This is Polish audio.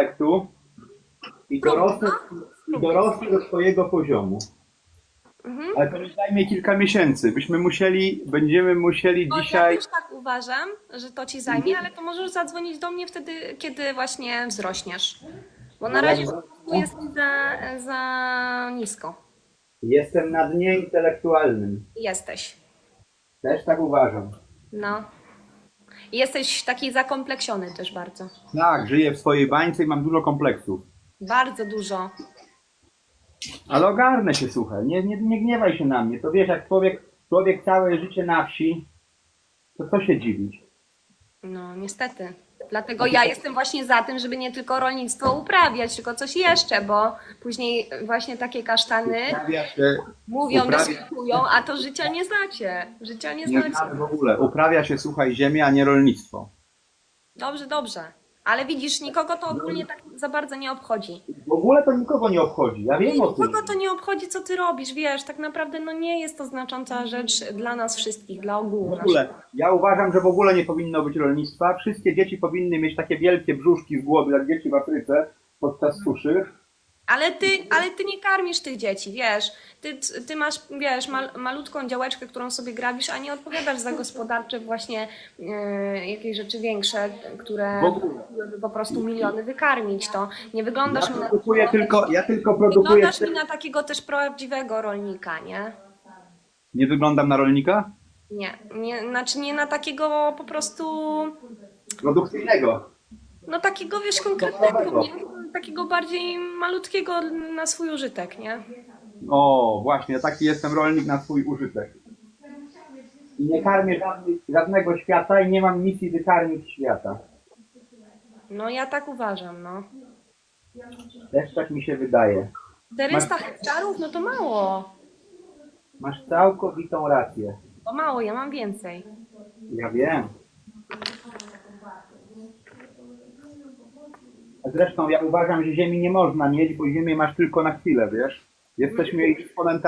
intelektu i dorosnę, i dorosnę do twojego poziomu. Mhm. Ale to mi zajmie kilka miesięcy. Byśmy musieli, będziemy musieli Ja dzisiaj... też tak uważam, że to ci zajmie, ale to możesz zadzwonić do mnie wtedy, kiedy właśnie wzrośniesz. Bo na No razie dobra. tu jest za, za nisko. Jestem na dnie intelektualnym. Jesteś. Też tak uważam. No. Jesteś taki zakompleksiony też bardzo. Tak, żyję w swojej bańce i mam dużo kompleksów. Bardzo dużo. Ale ogarnę się, słuchaj, nie, nie, nie gniewaj się na mnie. To wiesz, jak człowiek, człowiek całe życie na wsi, to co się dziwić? No, niestety. Dlatego ja jestem właśnie za tym, żeby nie tylko rolnictwo uprawiać, tylko coś jeszcze, bo później właśnie takie kasztany się, mówią, uprawia- dyskutują, a to życia nie znacie. Życia nie nie znacie. w ogóle, uprawia się, słuchaj, ziemię, a nie rolnictwo. Dobrze, dobrze. Ale widzisz, nikogo to ogólnie tak za bardzo nie obchodzi. W ogóle to nikogo nie obchodzi, ja wiem o tym. Nikogo to nie obchodzi, co ty robisz, wiesz, tak naprawdę no nie jest to znacząca rzecz dla nas wszystkich, dla ogółu. W ogóle, ja uważam, że w ogóle nie powinno być rolnictwa. Wszystkie dzieci powinny mieć takie wielkie brzuszki z głowy, jak dzieci w Afryce podczas suszy. Ale ty, ale ty nie karmisz tych dzieci, wiesz. Ty, ty masz, wiesz, mal, malutką działeczkę, którą sobie grabisz, a nie odpowiadasz za gospodarcze właśnie e, jakieś rzeczy większe, które po prostu miliony wykarmić. To nie wyglądasz Ja mi na tylko, ja tylko produkuję... wyglądasz mi na takiego też prawdziwego rolnika, nie? Nie wyglądam na rolnika? Nie, nie, znaczy nie na takiego po prostu, Produkcyjnego. no takiego wiesz konkretnego, nie? Takiego bardziej malutkiego na swój użytek, nie? O, właśnie, taki jestem rolnik na swój użytek. I nie karmię żadnych, żadnego świata i nie mam misji wykarmić świata. No ja tak uważam, no. Też tak mi się wydaje. 400 hektarów, no to mało. Masz całkowitą rację. To mało, ja mam więcej. Ja wiem. Zresztą ja uważam, że ziemi nie można mieć, bo ziemię masz tylko na chwilę, wiesz? Jesteśmy jej dysponentami.